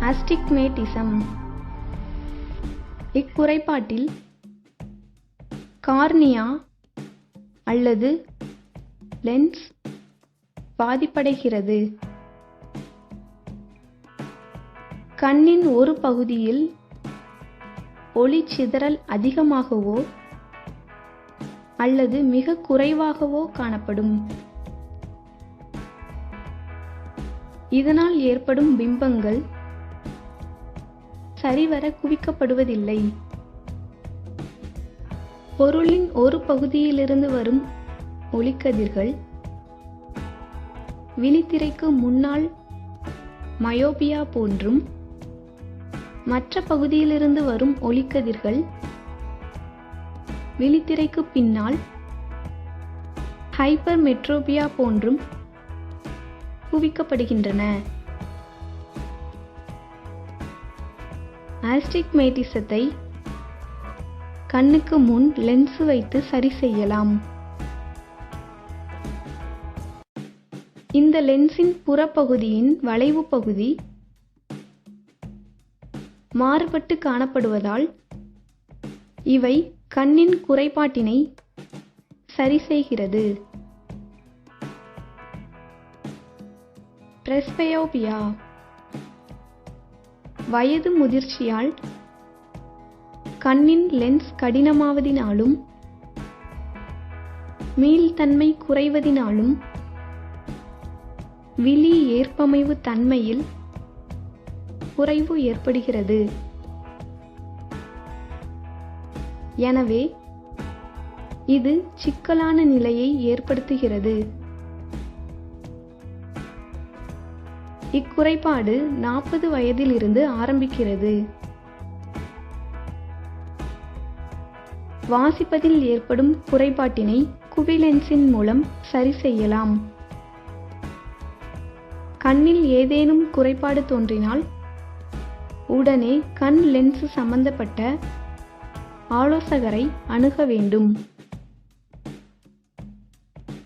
Astigmatism. இக்குறைபாட்டில் cornea அல்லது lens பாதிப்படைகிறது. கண்ணின் ஒரு பகுதியில் ஒளிச்சிதறல் அதிகமாகவோ அல்லது மிக குறைவாகவோ காணப்படும். இதனால் ஏற்படும் பிம்பங்கள் சரிவர குவிக்கப்படுவதில்லை. பொருளின் ஒரு பகுதியிலிருந்து வரும் ஒளிக்கதிர்கள் விழித்திரைக்கு முன்னால் மயோபியா போன்றும் மற்ற பகுதியிலிருந்து வரும் ஒளிக்கதிர்கள் விழித்திரைக்கு பின்னால் ஹைப்பர்மெட்ரோபியா போன்றும் குவிக்கப்படுகின்றன. ஆஸ்டிக்மேட்டிசத்தை கண்ணுக்கு முன் லென்ஸ் வைத்து சரி செய்யலாம். இந்த லென்ஸின் புறப்பகுதியின் வளைவு பகுதி மாறுபட்டு காணப்படுவதால் இவை கண்ணின் குறைபாட்டினை சரி செய்கிறது. பிரெஸ்பயோபியா வயது முதிர்ச்சியால் கண்ணின் லென்ஸ் கடினமாவதினாலும் மீள்தன்மை குறைவதினாலும் விழி ஏற்பமைவு தன்மையில் குறைவு ஏற்படுகிறது. எனவே இது சிக்கலான நிலையை ஏற்படுத்துகிறது. இக்குறைபாடு நாற்பது வயதிலிருந்து ஆரம்பிக்கிறது. வாசிப்பதில் ஏற்படும் குறைபாட்டினை குவிலென்ஸின் மூலம் சரி செய்யலாம். கண்ணில் ஏதேனும் குறைபாடு தோன்றினால் உடனே கண் லென்ஸ் சம்பந்தப்பட்ட ஆலோசகரை அணுக வேண்டும்.